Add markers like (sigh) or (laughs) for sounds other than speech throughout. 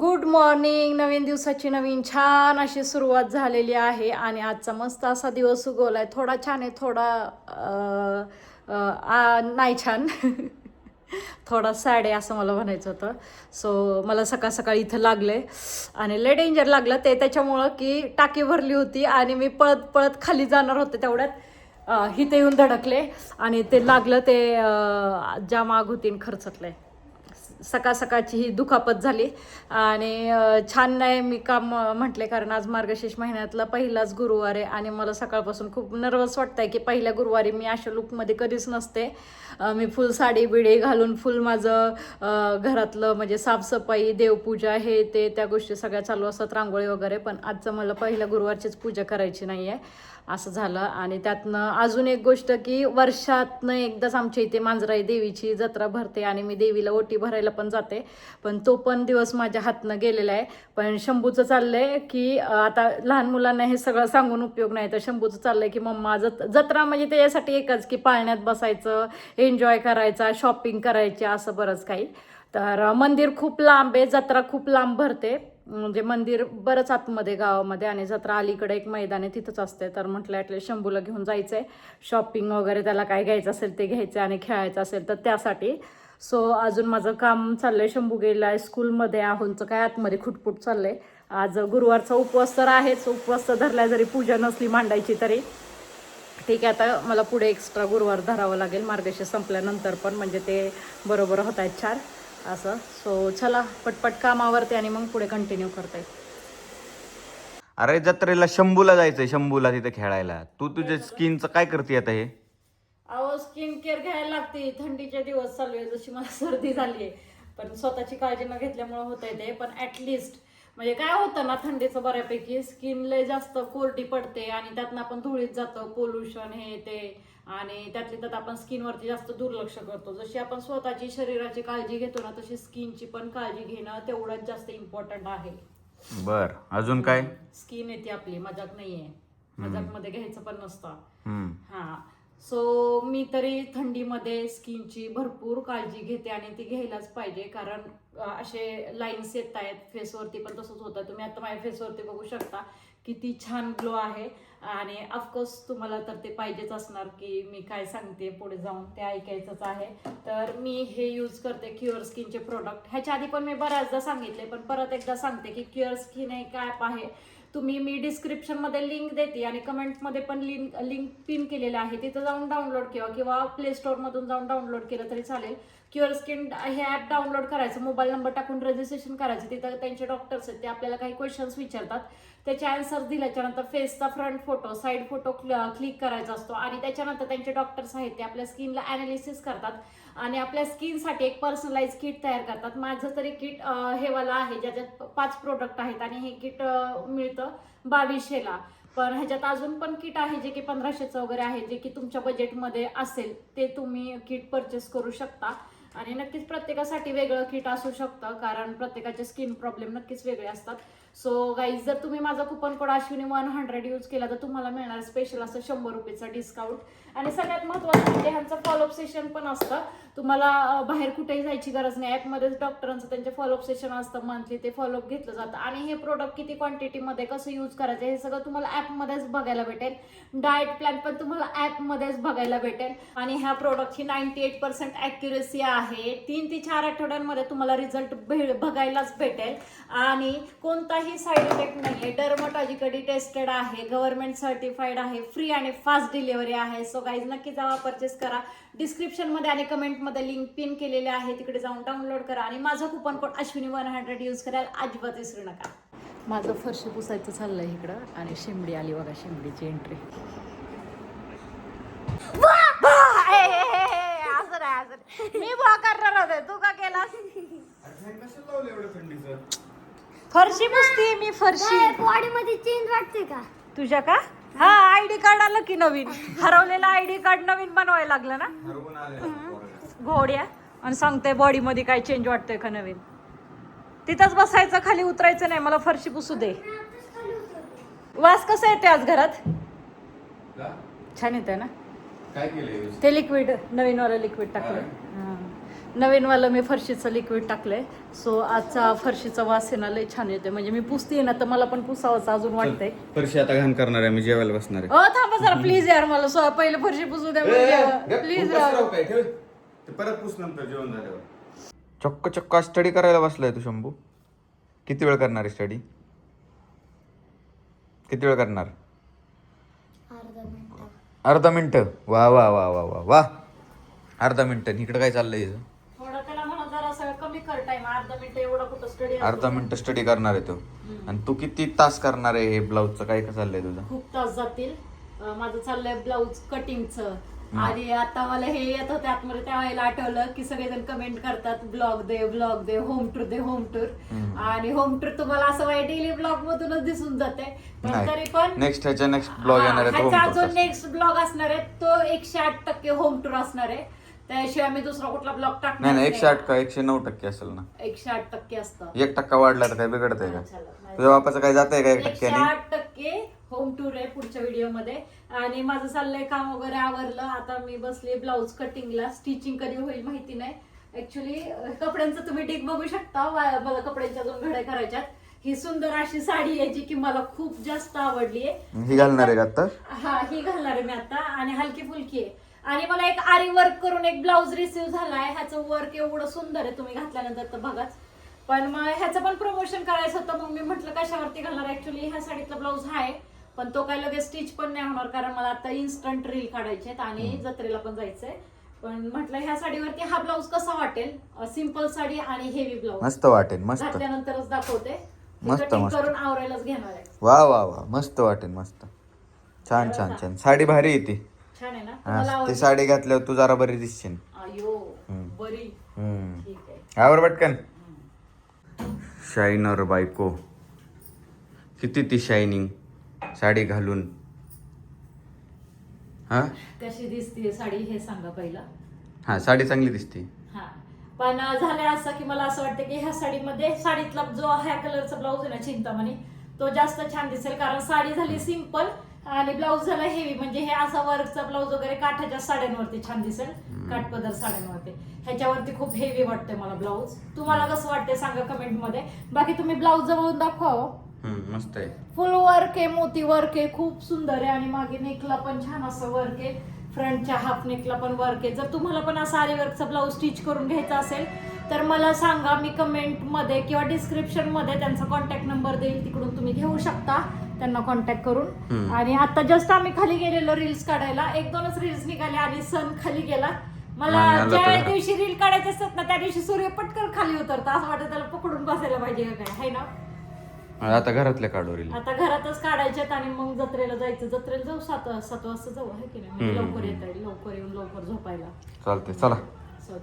Good morning नवीन दिवसाची नवीन छान अशी सुरुवात झालेली आहे आणि आजचा मस्त असा दिवस उगवला आहे. थोडा छान आहे थोडा नाही छान. (laughs) थोडा सॅड आहे असं मला म्हणायचं होतं. सो मला सकाळ सकाळी इथं लागले आणि लय डेंजर लागलं. ते त्याच्यामुळं की टाकी भरली होती आणि मी पळत पळत खाली जाणार होते तेवढ्यात. हिथे येऊन धडकले आणि ते लागलं ते ज्या मागोतीन आग होती आणि सकाळ सकाळची ही दुखापत झाली. आणि छान नाही मी काम म्हटले कारण आज मार्गशीर्ष महिन्यातला पहिलाच गुरुवार आहे आणि मला सकाळपासून खूप नर्वस वाटतंय की पहिल्या गुरुवारी मी अशा लुकमध्ये कधीच नसते. मी फुल साडी बिडी घालून फुल माझं घरातलं म्हणजे साफसफाई देवपूजा हे ते त्या गोष्टी सगळ्या चालू असतात रांगोळी वगैरे. पण आजचं मला पहिल्या गुरुवारचीच पूजा करायची नाही आहे असं झालं. आणि त्यातनं अजून एक गोष्ट की वर्षातनं एकदाच आमच्या इथे मांजराई देवीची जत्रा भरते आणि मी देवीला ओटी भरायला पण जाते. पण तो पण दिवस माझ्या हातनं गेलेला आहे. पण शंभूचं चाललंय की आता लहान मुलांना हे सगळं सांगून उपयोग नाही. तर शंभूचं चाललंय की मम्मा जत जत्रा म्हणजे त्याच्यासाठी एकच की पाळण्यात बसायचं एन्जॉय करायचा शॉपिंग करायची असं बरंच काही. तर मंदिर खूप लांब आहे जत्रा खूप लांब भरते. म्हणजे मंदिर बरंच आतमध्ये गावामध्ये आणि जत्रा अलीकडे एक मैदान आहे तिथंच असते. तर म्हटलं ॲटलीस्ट शंभूला घेऊन जायचं आहे शॉपिंग वगैरे त्याला काय घ्यायचं असेल ते घ्यायचं आणि खेळायचं असेल तर त्यासाठी. सो अजून माझं काम चाललंय शंभू गेला आहे स्कूलमध्ये आहोंचं काय आतमध्ये खुटपुट चाललंय. आज गुरुवारचा उपवास तर आहेच. उपवास तर धरला जरी पूजा नसली मांडायची तरी. ठीक आहे आता मला पुढे एक्स्ट्रा गुरुवार धरावं लागेल. मार्गशीर्ष संपल्यानंतर पण म्हणजे ते बरोबर होत आहेत चार. असं. सो चला पटपट कामावरते आणि मग पुढे कंटिन्यू करते. अरे जत्रेला शंभूला जायचंय शंभूला तिथे खेळायला. तू तुझ्या स्किनचं काय करते आता हे? अहो स्किन केअर घ्यायला लागते. थंडीचे दिवस चालू आहे जशी मला सर्दी झाली आहे पण स्वतःची काळजी न घेतल्यामुळे होत आहे ते. पण ऍटलिस्ट म्हणजे काय होतं ना थंडीचं बऱ्यापैकी स्किन लय जास्त कोरडी पडते आणि त्यातनं आपण धुळीत जातो पोल्युशन हे ते. आणि त्यातली त्यात आपण स्किनवरती जास्त दुर्लक्ष करतो. जशी आपण स्वतःची शरीराची काळजी घेतो ना तशी स्किनची पण काळजी घेणं तेवढंच जास्त इम्पॉर्टंट आहे. बर. अजून काय? स्किन येते आपली मजाक नाहीये. मजाकमध्ये घ्यायचं पण नसतं. हा. सो मी तरी थंडीमध्ये स्किनची भरपूर काळजी घेते आणि ती घ्यायलाच पाहिजे कारण असे लाईन्स येत आहेत फेसवरती पण तसंच होतं. तुम्ही आता माझ्या फेसवरती बघू शकता किती छान ग्लो आहे. आणि ऑफकोर्स तुम्हाला तर ते पाहिजेच असणार की मी काय सांगते पुढे जाऊन ते ऐकायचंच आहे. तर मी हे यूज करते क्युअर स्किनचे प्रोडक्ट ह्याच्या आधी पण मी बऱ्याचदा सांगितले पण परत एकदा सांगते की क्युअर स्किन एक ॲप आहे. तुम्ही मी डिस्क्रिप्शनमध्ये लिंक देते आणि कमेंट्समध्ये पण लिंक लिंक पिन केलेलं आहे. तिथं जाऊन डाउनलोड किंवा किंवा प्ले स्टोअरमधून जाऊन डाउनलोड केलं तरी चालेल. क्युअर स्किन हे ॲप डाउनलोड करायचं मोबाईल नंबर टाकून रजिस्ट्रेशन करायचं तिथं त्यांचे डॉक्टर्स आहेत ते आपल्याला काही क्वेश्चन्स विचारतात. त्याचे आन्सर दिल्याच्यानंतर फेसचा front photo side photo click करायचा असतो. आणि त्याच्यानंतर त्यांचे डॉक्टर्स आहेत ते आपल्या स्किनला अनालिसिस करतात. आणि आपल्या स्किनसाठी एक पर्सनलाइज किट तयार करतात. माझं तरी किट हेवाला आहे ज्याच्यात पाच प्रोडक्ट आहेत. आणि हे किट मिळतं बावीसशेला पण ह्याच्यात अजून पण किट आहे जे की पंधराशेचं वगैरे आहे जे की तुमच्या बजेटमध्ये असेल ते तुम्ही किट परचेस करू शकता. आणि नक्कीच प्रत्येकासाठी वेगळं किट असू शकतं कारण प्रत्येकाचे स्किन प्रॉब्लेम नक्कीच वेगळे असतात. सो गाईज जर तुम्ही माझा coupon code Ashwini one hundred use केला तर तुम्हाला मिळणार स्पेशल असं शंभर रुपयेचं डिस्काउंट आणि सगळ्यात महत्त्वाचं म्हणजे ह्यांचं फॉलोअप सेशन पण असतं. तुम्हाला बाहेर कुठेही जायची गरज नाही. ॲपमध्येच डॉक्टरांचं त्यांचे फॉलोअप सेशन असतं मंथली ते फॉलोअप घेतलं जातं. आणि हे प्रोडक्ट किती क्वांटिटीमध्ये कसं यूज करायचं हे सगळं तुम्हाला ॲपमध्येच बघायला भेटेल. डाएट प्लॅन पण तुम्हाला ॲपमध्येच बघायला भेटेल. आणि ह्या प्रोडक्टची नाईन्टी एट पर्सेंट ॲक्युरेसी आहे. तीन ते चार आठवड्यांमध्ये तुम्हाला रिझल्ट बघायलाच भेटेल. आणि कोणताही साईड इफेक्ट नाही आहे डर्मटॉजिकली टेस्टेड आहे गव्हर्नमेंट सर्टिफाईड आहे फ्री आणि फास्ट डिलिव्हरी आहे. सो गाईज नक्की जावा परचेस करा. डिस्क्रिप्शनमध्ये आणि कमेंटमध्ये लिंक पिन केलेले आहे. तिकडे जाऊन डाउनलोड करा. आणि माझं coupon code Ashwini one hundred use करायला अजिबात विसरू नका. माझं फरशी पुसायचं चाललंय इकडं आणि शिमडी आली बघा शिमडीची एंट्री मी बुवा करणार होते. तू का केलास? फरशी पुसती मी फरशी. बॉडी मध्ये चेंज वाटते का? तुझ्या का? हा आयडी कार्ड आलं की नवीन? हरवलेलं आयडी कार्ड नवीन बनवायला लागलं ना? घोड्या. आणि सांगते बॉडी मध्ये काय चेंज वाटतंय का नवीन? तिथंच बसायचं खाली उतरायचं नाही. मला फरशी पुसू दे. वास कसा येते आज घरात? छान येते ना? काय ते लिक्विड नवीन वाला लिक्विड टाकलं. नवीनवालं मी फरशीचं लिक्विड टाकलंय. सो आजचा फरशीचा वास ना लय छान येतोय. म्हणजे मी पुसते ना तर मला पण पुसावंच अजून वाटतंय. फरशी आता घाण करणार आहे मी जेवायला बसणार आहे. अ थांबा जरा प्लीज यार मला. सो पहिले फरशी पुसू द्या प्लीज परत पुस नंतर जेवण झाल्यावर. चक्क चक्क स्टडी करायला बसलाय तू शंभू. किती वेळ करणार आहे स्टडी किती वेळ करणार? अर्धा मिनिट. अर्धा मिनिट. वा वा वा वा वा वा. अर्धा मिनिट. इकडे काय चाललंय? हिचं? थोडं त्याला म्हणा जरा सगळं कमी कर टाइम अर्धा मिनिट एवढा कुठं स्टडी अर्धा मिनिट स्टडी करणार आहे तो. आणि तू किती तास करणार आहे हे ब्लाऊजचं काय काय चाललंय तुझं? खूप तास जातील. अं, माझं चाललंय ब्लाऊज कटिंगचं आणि आता मला हे येत होते आतमध्ये त्यावेळेला आठवलं की सगळेजण कमेंट करतात ब्लॉग दे ब्लॉग दे होम टूर दे होम टूर आणि होम टूर तुम्हाला असं वाईट डेली ब्लॉग मधूनच दिसून जाते. पण तरी पण नेक्स्ट ह्याच्या नेक्स्ट ब्लॉग येणार आहे तो. नेक्स्ट ब्लॉग असणार आहे तो एकशे आठ टक्के होम टूर असणार आहे. त्याशिवाय मी दुसरा कुठला ब्लॉग टाकणार नाही नाही एकशे आठ का? एकशे नऊ टक्के असेल ना. एकशे आठ टक्के असतं. एक टक्का वाढला तर काय बिघडत आहे. का. तुझ्या बापाचं काय जात आहे का एक एकशे टक्क्याने? आठ टक्के होम टूर आहे पुढच्या व्हिडिओमध्ये. आणि माझं चाललंय काम वगैरे आवरलं. आता मी बसले ब्लाऊज कटिंगला स्टिचिंग कधी होईल माहिती नाही. ऍक्च्युली कपड्यांचं तुम्ही टिक बघू शकता. वा- मला कपड्यांच्या दोन घड्या करायच्यात. ही सुंदर अशी साडी आहे जी की मला खूप जास्त आवडली आहे ही घालणार आहे का आता हा ही घालणार आहे मी आता. आणि हलकी फुलकी आहे. आणि मला एक आरी वर्क करून एक ब्लाऊज रिसीव्ह झालाय. ह्याचं वर्क एवढं सुंदर आहे तुम्ही घातल्यानंतर तर बघाच. पण मग ह्याचं पण प्रमोशन करायचं होतं मग मी म्हटलं कशावरती घालणार? ऍक्च्युली ह्या साडीतला ब्लाऊज आहे पण तो काय लगेच स्टिच पण नाही होणार कारण मला आता इन्स्टंट रील काढायचे आहेत आणि जत्रेला पण जायचंय. पण म्हटलं ह्या साडीवरती हा ब्लाऊज कसा वाटेल? सिंपल साडी आणि हेवी ब्लाऊज मस्त वाटेल मस्त. घातल्यानंतरच दाखवते. मस्त. करून आवरायलाच घेणार आहे. वा वा वा. मस्त वाटेल मस्त. छान छान छान. साडी भारी येते छान आहे ना? तुम्हाला हा, ती आवडली? साडी घातल्यावर तू जरा बरी दिसशील. अयो हम्म. बरी. हम्म. ठीक आहे. आवर पटकन. शाईनर बायको. किती ती शायनिंग? साडी घालून. हा? कशी दिसते साडी हे सांगा पहिला. हा साडी चांगली दिसते. हा. पण झालंय असं की मला असं वाटतं की ह्या साडीमध्ये साडीतला जो ह्या कलरचा ब्लाऊज आहे ना चिंतामणी तो जास्त छान दिसेल. कारण साडी झाली सिंपल आणि ब्लाऊज झाला हेवी म्हणजे हे असा वर्कचा ब्लाऊज वगैरे काठाच्या साड्यांवरती छान दिसेल. काठपदर साड्यांवरती. ह्याच्यावरती खूप हेवी वाटते मला ब्लाऊज तुम्हाला कसं वाटते सांगा कमेंटमध्ये. बाकी तुम्ही ब्लाऊज जवळून दाखवा हो. मस्त आहे. फुल वर्क आहे मोती वर्क आहे खूप सुंदर आहे आणि मागे नेकला पण छान असं वर्क आहे. फ्रंटच्या हाफ नेकला पण वर्क आहे. जर तुम्हाला पण असा आरी वर्कचा ब्लाऊज स्टिच करून घ्यायचा असेल तर मला सांगा मी कमेंटमध्ये किंवा डिस्क्रिप्शनमध्ये त्यांचा कॉन्टॅक्ट नंबर देईल तिकडून तुम्ही घेऊ शकता. त्यांना कॉन्टॅक्ट करून. आणि आता जस्ट आम्ही खाली गेलेलो रील्स काढायला. एक दोनच रील्स निघाले आणि सण खाली गेला. मला ज्या दिवशी रील काढायचे असतात ना त्या दिवशी सूर्य पटकन खाली उतरतं. असं वाटतं त्याला पकडून बसायला पाहिजे काय? है ना? आता घरातल्या काढोरील आता घरातच काढायच्यात आणि मग जत्रेला जायचं. जत्रेला जाऊ सात सात वाजता जाऊ आहे की नाही? म्हणजे. लवकर येता येईल. लवकर येऊन लवकर झोपायला. चालते चला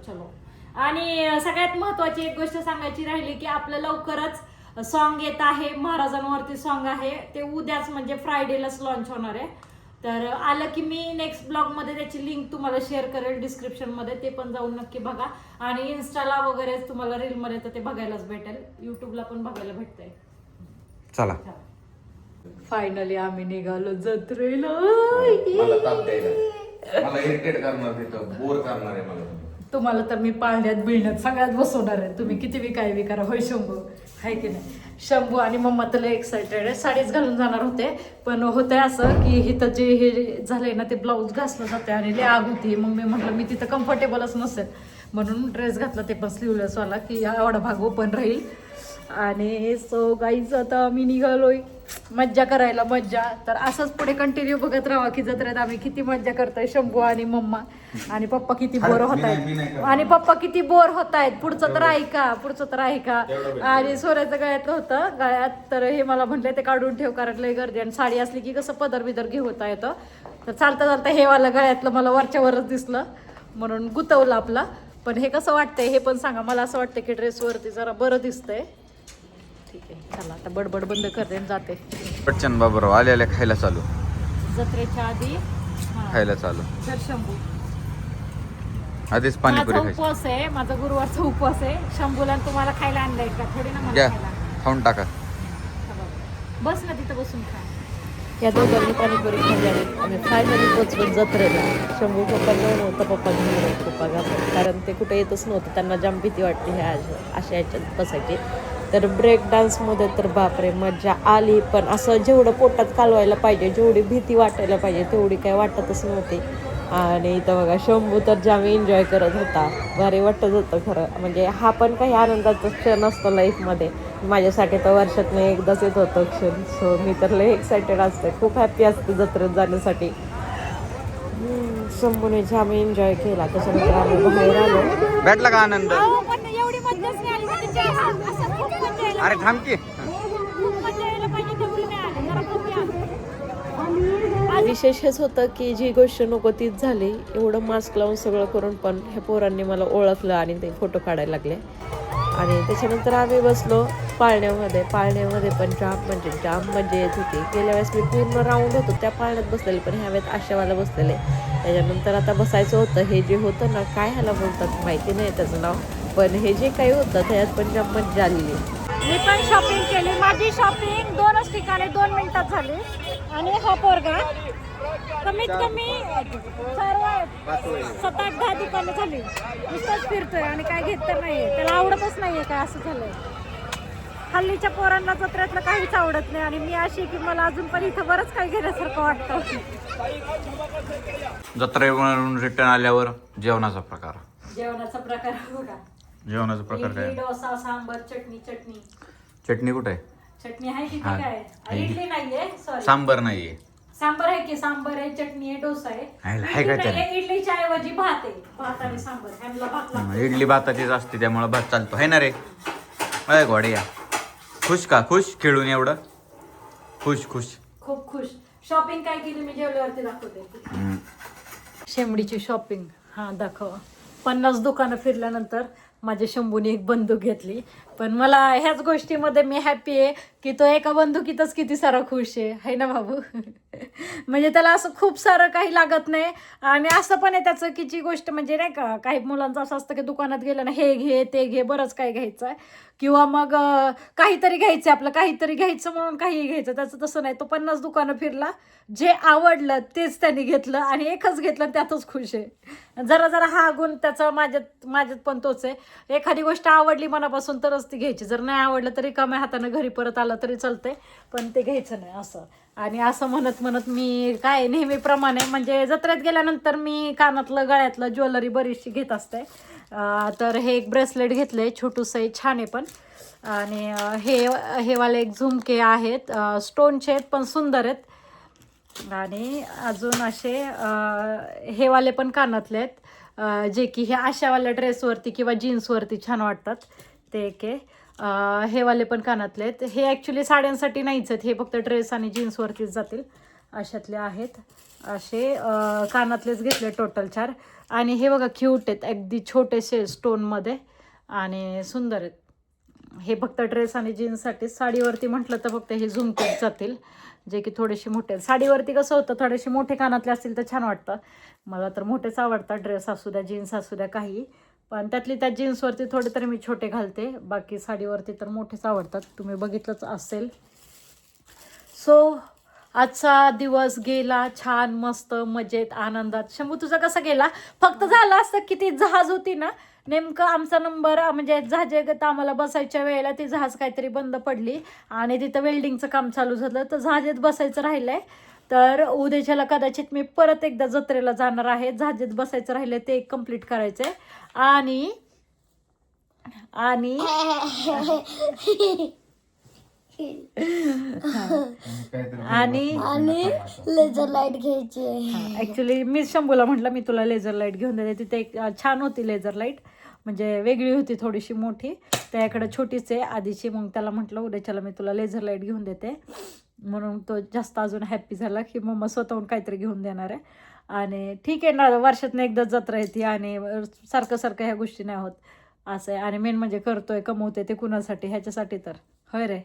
चलो. आणि सगळ्यात महत्वाची एक गोष्ट सांगायची राहिली की आपलं लवकरच सॉन्ग येत आहे महाराजांवरती सॉन्ग आहे. ते उद्याच म्हणजे फ्रायडेलाच लॉन्च होणार आहे. तर आलं की मी नेक्स्ट ब्लॉगमध्ये त्याची लिंक तुम्हाला शेअर करेल डिस्क्रिप्शनमध्ये ते पण जाऊन नक्की बघा. आणि इन्स्टाला वगैरे तुम्हाला रीलमध्ये तर ते बघायलाच भेटेल. युट्यूबला पण बघायला भेटतंय. चला. फायनली आम्ही निघालो जत्रेला. मला ताप द्यायला मला इरिटेट करणार तिथं बोर करणार आहे मला. तुम्हाला तर मी पाळण्यात बिळण्यात सगळ्यात बसवणार आहे. तुम्ही किती बी काय बी करा होय शंभू? आहे की नाही? शंभू आणि मम्मा तर एक्सायटेड आहे. साडीच घालून जाणार होते पण होतंय असं की इथं जे हे झालंय ना ते ब्लाऊज घासलं जाते आणि ले आग होती. मग मी म्हटलं मी तिथं कम्फर्टेबलच नसेल. म्हणून ड्रेस घातला ते पण स्लीवलेसवाला की एवढा भाग ओपन राहील. आणि सो गाईच आता मी निघालोय. मज्जा करायला मज्जा. तर असंच पुढे कंटिन्यू बघत राहा की जत्रेत आम्ही किती मज्जा करतोय शंभू आणि मम्मा. आणि पप्पा किती बोर होत आहेत. आणि पप्पा किती बोर होत आहेत पुढचं तर ऐका पुढचं तर ऐका. आणि सोऱ्याचं गळ्यातलं होतं गळ्यात तर हे मला म्हटले ते काढून ठेव कारण लय गर्दी आणि साडी असली की कसं पदर बिदर घेता येतं. तर चालता चालता हे वाला गळ्यातलं मला वरच्या वरच दिसलं. म्हणून गुतवलं आपला. पण हे कसं वाटतंय हे पण सांगा. मला असं वाटतं की ड्रेसवरती जरा बरं दिसतंय. ठीक आहे. चला आता बडबड बंद करते आणि जाते. पटचन बाबराव आले आले खायला चालू. जत्रेच्या आधी? हा, खायला चालू. तर शंभू. आधीच पाणीपुरी माझा खायची. उपवास आहे माझा गुरुवारचा उपवास आहे. शंभूला आणि तुम्हाला खायला आणलंय का? थोडी ना मला घ्या. खायला. खाऊन टाका. बस ना तिथं बसून खा. या दोघांनी पाणीपुरी खाल्ली आणि आम्ही फायनली पोचलो जत्रेला. शंभू पप्पा नव्हतं पप्पा घेऊन पप्पा घाबरले. कारण ते कुठे येतच नव्हतं. त्यांना जाम भीती वाटते ह्या अशा याच्यात बसायची. तर ब्रेक डान्समध्ये तर बापरे मजा आली. पण असं जेवढं पोटात कालवायला पाहिजे जेवढी भीती वाटायला पाहिजे तेवढी काय वाटतच नव्हती. आणि इथं बघा शंभू तर जाम एन्जॉय करत होता. भारी वाटत होतं खरं. म्हणजे हा पण काही आनंदाचा क्षण असतो लाईफमध्ये माझ्यासाठी तर वर्षातनं एकदाच येत होतं क्षण. सो मी तर लय एक्सायटेड असते. खूप हॅप्पी असते जत्रेत जाण्यासाठी. शंभूने जाम एन्जॉय केला. त्याच्यानंतर आम्ही बाहेर आलो. भेटला का आनंद पण एवढी मजाच नाही आली म्हणजे असं खूप मजा यायला अरे थांब की. विशेष हेच होतं की जी गोष्ट नको तीच झाली एवढं मास्क लावून सगळं करून पण ह्या पोरांनी मला ओळखलं आणि ते फोटो काढायला लागले. आणि त्याच्यानंतर आम्ही बसलो पाळण्यामध्ये. पाळण्यामध्ये पण जाम म्हणजे जाम म्हणजे येत होती. गेल्या वेळेस मी पूर्ण राऊंड होतो त्या पाळण्यात बसलेले पण ह्या वेळेस आशावाला बसलेले. त्याच्यानंतर आता बसायचं होतं. हे जे होतं ना काय ह्याला बोलतात माहिती नाही त्याचं नाव. पण हे जे काही होतं त्याच्यात पण जाम मजा आलेली मी पण शॉपिंग केली. माझी शॉपिंग दोनच ठिकाणी दोन मिनिटात झाली. आणि हा पोरगा कमीत कमी सर्व सात आठ दहा दुकानं झाली. नुसतंच फिरतोय आणि काय घेत तर नाहीये. त्याला आवडतच नाहीये काय असं झालंय. हल्लीच्या पोरांना जत्रेतलं काहीच आवडत नाही आणि मी अशी की मला अजून पण इथं बरंच काही घेण्यासारखं वाटतं. जत्रेवरून रिटर्न आल्यावर जेवणाचा प्रकार. जेवणाचा प्रकार बघा. जेवणाचा प्रकार इडली काय? डोसा सांबर चटणी चटणी. चटणी कुठे? आहे चटणी आहे की हा. काय? आहे. इडली नाहीये सॉरी सांबर नाहीये. सांबर आहे की? सांबर आहे चटणी आहे डोसा आहे. आहे- आहे इडली का त्याला? नाहीये, इडलीच्या ऐवजी भात आहे. भात आणि सांबर ह्यांना भात लागतो. इडली भाताचीच असते त्यामुळे भात चालतो. है ना रे? अय घोड्या खुश का? खुश? खेळून एवढं? खुश खुश. खूप खुश. शॉपिंग काय केली मी जेवल्यावरती दाखवते. हम्म. शेंबडीची शॉपिंग हा दाखव. पन्नास दुकानं फिरल्यानंतर माझ्या शंभूने एक बंदूक घेतली. पण मला ह्याच गोष्टीमध्ये मी हॅप्पी आहे की तो एका बंदुकीतच किती सारा खुश आहे. है ना बाबू (laughs) म्हणजे त्याला असं खूप सारं काही लागत नाही. आणि असं पण आहे त्याचं की जी गोष्ट म्हणजे नाही का काही मुलांचं असं असतं की दुकानात गेलं ना हे घे ते घे बरंच काही घ्यायचं आहे. किंवा मग काहीतरी घ्यायचं आपलं काहीतरी घ्यायचं म्हणून काही घ्यायचं त्याचं तसं नाही. तो पन्नास दुकानं फिरला जे आवडलं तेच त्यांनी घेतलं आणि एकच घेतलं आणि त्यातच खुश आहे. जरा जरा हा गुण त्याचा माझ्यात माझ्यात पण तोच आहे. एखादी गोष्ट आवडली मनापासून तरच ती घ्यायची. जर नाही आवडलं तरी कमी हातानं घरी परत आलं तरी चालतंय पण ते घ्यायचं नाही असं. आणि असं म्हणत म्हणत मी काय नेहमीप्रमाणे म्हणजे जत्रेत गेल्यानंतर मी कानातलं गळ्यातलं ज्वेलरी बरीचशी घेत असते. तर हे एक ब्रेसलेट घेतलं आहे छोटूसं आहे छान आहे पण. आणि हे हे वाले एक झुमके आहेत. स्टोनचे आहेत पण सुंदर आहेत. आणि अजून असे हे वाले पण कानातले आहेत. जे की हे अशावाल्या ड्रेसवरती किंवा जीन्सवरती छान वाटतात. ते एक आहे. हे वाले पण कानातले आहेत. हे ॲक्च्युली साड्यांसाठी नाहीच आहेत. हे फक्त ड्रेस आणि जीन्सवरतीच जातील. अशातले आहेत. असे कानातलेच घेतले टोटल चार. आणि हे बघा क्यूट आहेत. अगदी छोटेसे स्टोनमध्ये आणि सुंदर आहेत. हे फक्त ड्रेस आणि जीन्ससाठी साडीवरती म्हटलं तर फक्त हे झुमकेच जातील. जे की थोडेसे मोठे आहेत. साडीवरती कसं होतं? थोडेसे मोठे कानातले असतील तर छान वाटतं. मला तर मोठेच आवडतात. ड्रेस असू द्या जीन्स असू द्या काही. पण त्यातली त्या जीन्सवरती थोडे तरी मी छोटे घालते. बाकी साडीवरती तर मोठेच आवडतात. तुम्ही बघितलंच असेल. सो आजचा दिवस गेला छान मस्त मजेत आनंदात. शंभू तुझा कसा गेला? फक्त झालं असतं की ती जहाज होती ना? नेमकं आमचा नंबर म्हणजे जहाजेगत आम्हाला बसायच्या वेळेला ती जहाज काहीतरी बंद पडली आणि तिथं वेल्डिंगचं काम चालू झालं. तर जहाजेत बसायचं राहिलं आहे तर उद्याच्याला कदाचित मी परत एकदा जत्रेला जाणार आहे. जहाजेत बसायचं राहिलं ते कंप्लीट करायचंय. आणि आणि आणि आणि लेझर लाइट घ्यायची आहे. ऍक्च्युली मी शंभूला म्हटलं मी तुला लेझर लाइट घेऊन देते. तिथे एक छान होती लेझर लाइट म्हणजे वेगळी होती थोडीशी मोठी. त्याकडे छोटीच आहे आधीची. मग त्याला म्हटलं उद्याच्याला मी तुला लेझर लाइट घेऊन देते. म्हणून तो जास्त अजून हॅप्पी झाला की मम्मा स्वतःहून काहीतरी घेऊन देणार आहे. आणि ठीक आहे ना वर्षातनं एकदाच जत्रा येते आणि सारखं सारखं ह्या गोष्टी नाही होत. असं आहे. आणि मेन म्हणजे करतोय कमवते ते कुणासाठी? ह्याच्यासाठी तर. होय रे?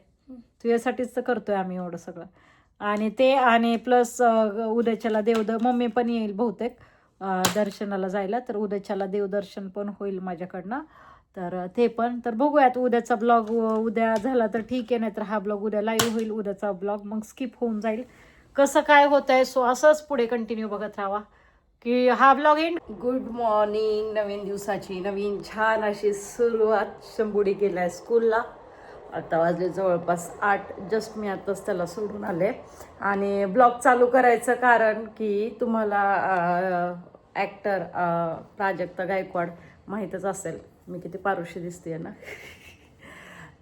तुझ्यासाठीच तर करतोय आम्ही एवढं सगळं. आणि ते आणि प्लस उद्याच्याला देवद मम्मी पण येईल बहुतेक. दर्शनाला जायला तर उद्याच्याला देवदर्शन पण होईल माझ्याकडनं. तर ते पण. तर बघूयात उद्याचा ब्लॉग उद्या झाला तर ठीक आहे नाहीतर हा ब्लॉग उद्या लाईव्ह होईल उद्याचा ब्लॉग मग स्किप होऊन जाईल. कसं काय होत आहे सो असंच पुढे कंटिन्यू बघत राहा की हा ब्लॉग एंड गुड मॉर्निंग नवीन दिवसाची नवीन छान अशी सुरुवात शंभुडी केल्या आहे स्कूलला आता वाजले जवळपास आठ. जस्ट मी आताच त्याला सोडून आले. आणि ब्लॉग चालू करायचं कारण की तुम्हाला ॲक्टर प्राजक्ता गायकवाड माहीतच असेल. मी किती पारुशी दिसते ना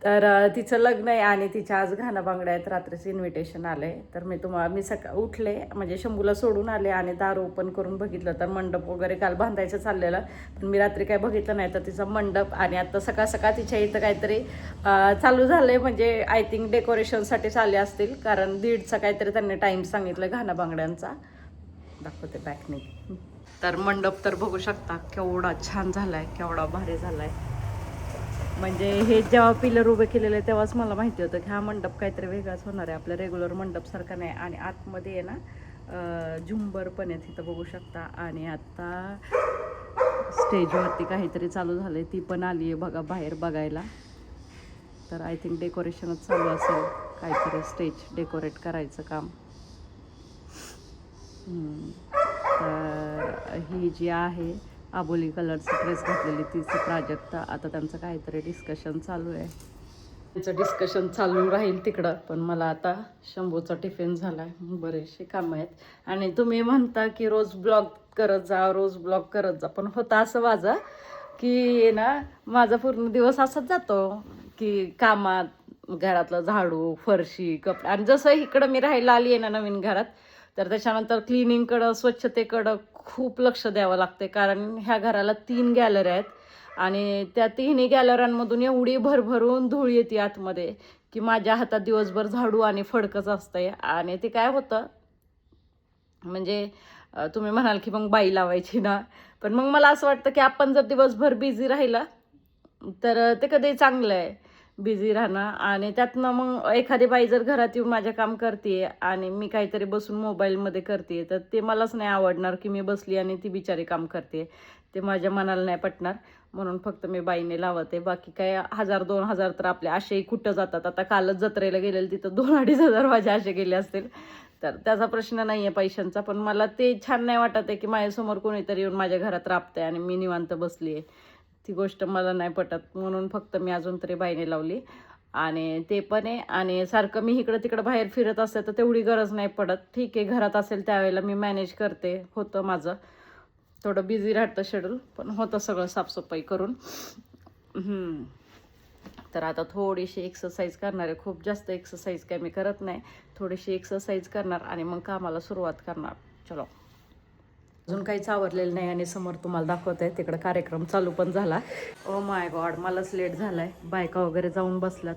तर तिचं लग्न आहे आणि तिच्या आज घाणा बांगड्या आहेत. रात्रीचं इन्व्हिटेशन आलं आहे तर मी तुम्हाला मी सका उठले. म्हणजे शंभूला सोडून आले आणि दार ओपन करून बघितलं. तर मंडप वगैरे काल बांधायचं चाललेलं. पण मी रात्री काय बघितलं नाही. तर तिचा मंडप आणि आता सकाळ सकाळ तिच्या इथं काहीतरी चालू झालं आहे म्हणजे आय थिंक डेकोरेशनसाठी चालले असतील. कारण दीडचा काहीतरी त्यांनी टाईम सांगितलं घाणा बांगड्यांचा दाखवते बॅकने तर मंडप तर बघू शकता केवढा छान झालाय केवढा भारी झालाय. म्हणजे हे जेव्हा पिलर उभे केलेले तेव्हाच मला माहिती होतं की हा मंडप काहीतरी वेगळाच होणार आहे. आपल्या रेग्युलर मंडप सारखा नाही आणि आतमध्ये आहे ना झुंबर पण आहे तिथं बघू शकता. आणि आता स्टेजवरती काहीतरी चालू झालंय ती पण आली आहे बघा बाहेर बघायला. तर आय थिंक डेकोरेशनच चालू असेल. काहीतरी स्टेज डेकोरेट करायचं काम. तर ही जी आहे आबोली कलरची ड्रेस घातलेली तीच प्राजक्ता. आता त्यांचं काहीतरी डिस्कशन चालू आहे. त्यांचं डिस्कशन चालू राहील तिकडं पण मला आता शंभूचा टिफिन झाला आहे बरेचसे कामं आहेत. आणि तुम्ही म्हणता की रोज ब्लॉग करत जा रोज ब्लॉग करत जा पण होता असं माझं की ना माझा पूर्ण दिवस असाच जातो की कामात घरातलं झाडू फरशी कपडे. आणि जसं इकडं मी राहायला आली आहे ना नवीन घरात तर त्याच्यानंतर क्लिनिंगकडं स्वच्छतेकडं खूप लक्ष द्यावं लागते कारण ह्या घराला तीन गॅलर आहेत आणि त्या तिन्ही गॅलऱ्यांमधून एवढी भरभरून धूळ येते आतमध्ये की माझ्या हातात दिवसभर झाडू आणि फडकच असतंय. आणि ते काय होतं म्हणजे तुम्ही म्हणाल की मग बाई लावायची ना पण मग मला असं वाटतं की आपण जर दिवसभर बिझी राहिला तर ते कधी चांगलं आहे. बिझी राहणं आणि त्यातनं मग एखादी बाई जर घरात येऊन माझ्या काम करते आणि मी काहीतरी बसून मोबाईलमध्ये करते तर ते मलाच नाही आवडणार की मी बसली आणि ती बिचारी काम करते ते माझ्या मनाला नाही पटणार. म्हणून फक्त मी बाईने लावते. बाकी काय हजार दोन हजार तर आपले असेही कुठं जातात. आता कालच जत्रेला गेलेले तिथं दोन अडीच हजार माझे असे गेले असतील. तर त्याचा प्रश्न नाही आहे पैशांचा पण मला ते छान नाही वाटत आहे की माझ्यासमोर कोणीतरी येऊन माझ्या घरात राबतंय आणि मी निवांत बसली आहे ती गोष्ट मला नाही पटत. म्हणून फक्त मी अजून तरी बाईने लावली. आणि ते पण आहे. आणि सारखं मी इकडं तिकडं बाहेर फिरत असते तर तेवढी गरज नाही पडत. ठीक आहे घरात असेल त्यावेळेला मी मॅनेज करते. होतं माझं. थोडं बिझी राहतं शेड्यूल पण होतं सगळं साफसफाई करून. तर आता थोडीशी एक्सरसाइज करणार आहे. खूप जास्त एक्सरसाइज काय मी करत नाही. थोडीशी एक्सरसाइज करणार आणि मग कामाला सुरुवात करणार. चलो. अजून काहीच आवरलेलं नाही आणि समोर तुम्हाला दाखवत आहे तिकडं कार्यक्रम चालू पण झाला. ओ माय गॉड मलाच लेट झालाय. बायका वगैरे जाऊन बसल्यात.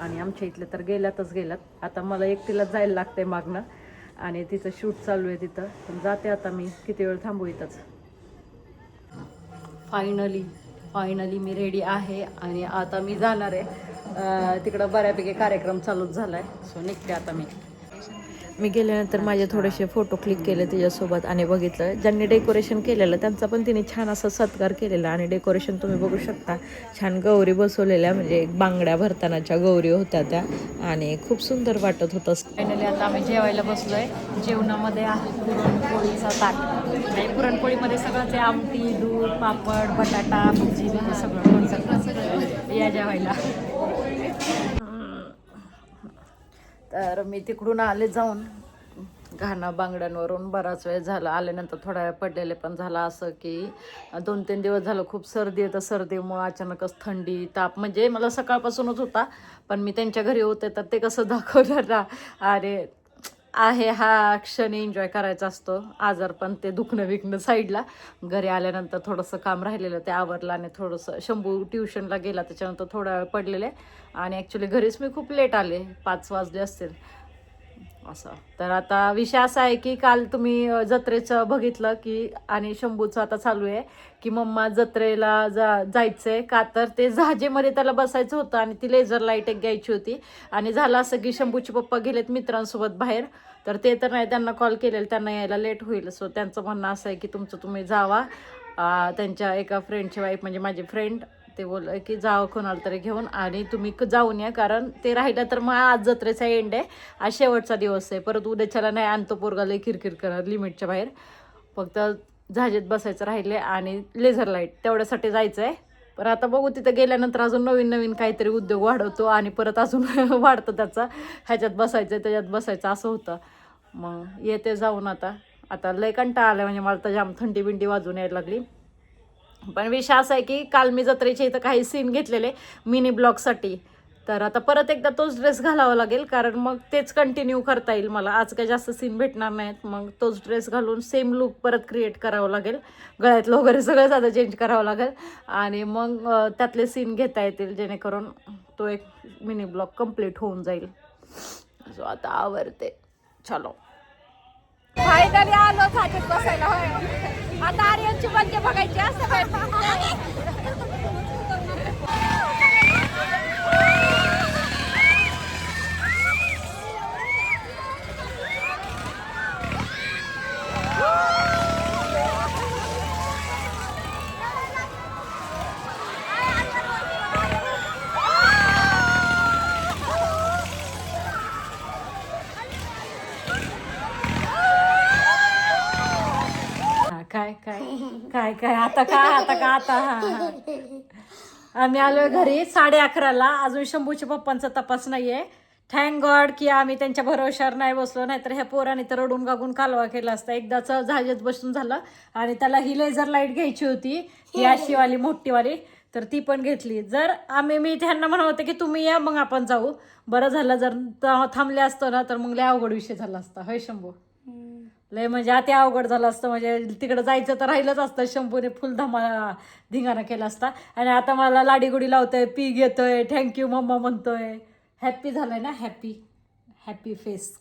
आणि आमच्या इथले तर गेल्यातच गेल्यात. आता मला एकटीलाच जायला लागतंय मागणं. आणि तिचं शूट चालू आहे तिथं. पण जाते आता मी. किती वेळ थांबू इथंच? फायनली फायनली मी रेडी आहे आणि आता मी जाणार आहे. तिकडं बऱ्यापैकी कार्यक्रम चालूच झाला आहे सो निघते आता मी. मी गेल्यानंतर माझे थोडेसे फोटो क्लिक केले तिच्यासोबत आणि बघितलं. ज्यांनी डेकोरेशन केलेलं त्यांचा पण तिने छान असा सत्कार केलेला आणि डेकोरेशन तुम्ही बघू शकता. छान गौरी बसवलेल्या म्हणजे बांगड्या भरतानाच्या गौरी होत्या त्या आणि खूप सुंदर वाटत होतं. फायनली आता आम्ही जेवायला बसलोय. जेवणामध्ये आहे पुरणपोळीचा ताट आणि पुरणपोळीमध्ये सगळं ते आमटी दूध पापड बटाटा भजी सगळं सगळं या जेवायला. तर मी तिकडून आले जाऊन. घाणा बांगड्यांवरून बराच वेळ झाला. आल्यानंतर थोडा वेळ पडलेले पण झाला असं की दोन तीन दिवस झालं खूप सर्दी आहे तर सर्दीमुळं अचानकच थंडी ताप म्हणजे मला सकाळपासूनच होता पण मी त्यांच्या घरी होते तर ते कसं दाखवलं ना. अरे आहे हा क्षण एन्जॉय करायचा असतो. आजार पण ते दुखणं विकणं साईडला घरी आल्यानंतर थोडंसं काम राहिलेलं ते आवरलं आणि थोडंसं शंभू ट्युशनला गेला त्याच्यानंतर थोडा वेळ पडलेले. आणि ॲक्च्युली घरीच मी खूप लेट आले पाच वाजले असतील. असं. तर आता विषय असा आहे की काल तुम्ही जत्रेचं बघितलं की आणि शंभूचं आता चालू आहे की मम्मा जत्रेला जा जायचंय का? तर ते जहाजेमध्ये त्याला बसायचं होतं आणि ती लेझर लाइट एक घ्यायची होती. आणि झालं असं की शंभूचे पप्पा गेलेत मित्रांसोबत बाहेर. तर ते तर नाही त्यांना कॉल केलेला त्यांना यायला लेट होईल. सो त्यांचं म्हणणं असं आहे की तुमचं तुम्ही जावा. त्यांच्या एका फ्रेंडची वाईफ म्हणजे माझी फ्रेंड ते बोललं की जावं कोणाला तरी घेऊन आणि तुम्ही क- जाऊन या कारण ते राहिलं तर मग आज जत्रेचा एंड आहे. आज शेवटचा दिवस आहे. परत उद्याच्याला नाही आणतो पोरगाला किरकिर करत लिमिटच्या बाहेर. फक्त झाजेत बसायचं राहिले आणि लेझर लाइट तेवढ्यासाठी जायचं आहे पर आता बघू तिथं गेल्यानंतर अजून नवीन नवीन काहीतरी उद्योग वाढवतो आणि परत अजून (laughs) वाढतं त्याचा. ह्याच्यात बसायचं त्याच्यात बसायचं असं होतं. मग येते जाऊन आता. आता लय कंटाळा आला म्हणजे मला तर जाम थंडी बिंडी वाजून यायला लागली. पण विषय असा आहे की काल मी जत्रेच्या इथं काही सीन घेतलेले मिनी ब्लॉगसाठी तर आता परत एकदा तोच ड्रेस घालावा लागेल कारण मग तेच कंटिन्यू करता येईल मला. आज काही जास्त सीन भेटणार नाहीत मग तोच ड्रेस घालून सेम लुक परत क्रिएट करावं लागेल. गळ्यातलं वगैरे सगळंच आता चेंज करावं लागेल. आणि मग त्यातले सीन घेता येतील जेणेकरून तो एक मिनी ब्लॉग कंप्लीट होऊन जाईल. सो आता आवडते चलो. फायनली आलो बसायला. होय. आता आर्यनची बंदे बघायची असं काय? काय काय? काय काय? आता काय आता का? आता? हा, हा. आम्ही आलोय घरी साडे अकराला. अजून शंभूच्या पप्पांचा तपास नाहीये. थँक गॉड की आम्ही त्यांच्या भरोश्यावर नाही बसलो. नाहीतर ह्या पोराने तर रडून गागून कालवा केला असता. एकदाच झाजेत बसून झालं. आणि त्याला ही लेझर लाइट घ्यायची होती. ही अशीवाली मोठीवाली. तर ती पण घेतली. जर आम्ही मी त्यांना म्हणत होते की तुम्ही या मग आपण जाऊ. बरं झालं. जर थांबले असतो ना तर मग लय अवघड विषय झाला असता. होय शंभू? लय म्हणजे आता अवघड झालं असतं. म्हणजे तिकडं जायचं तर राहिलंच असतं. शंभूने फुल धमा धिंगाणा केला असता. आणि आता मला लाडीगुडी लावतोय पी घेतोय थँक्यू मम्मा म्हणतोय. हॅप्पी आहे ना? Happy happy face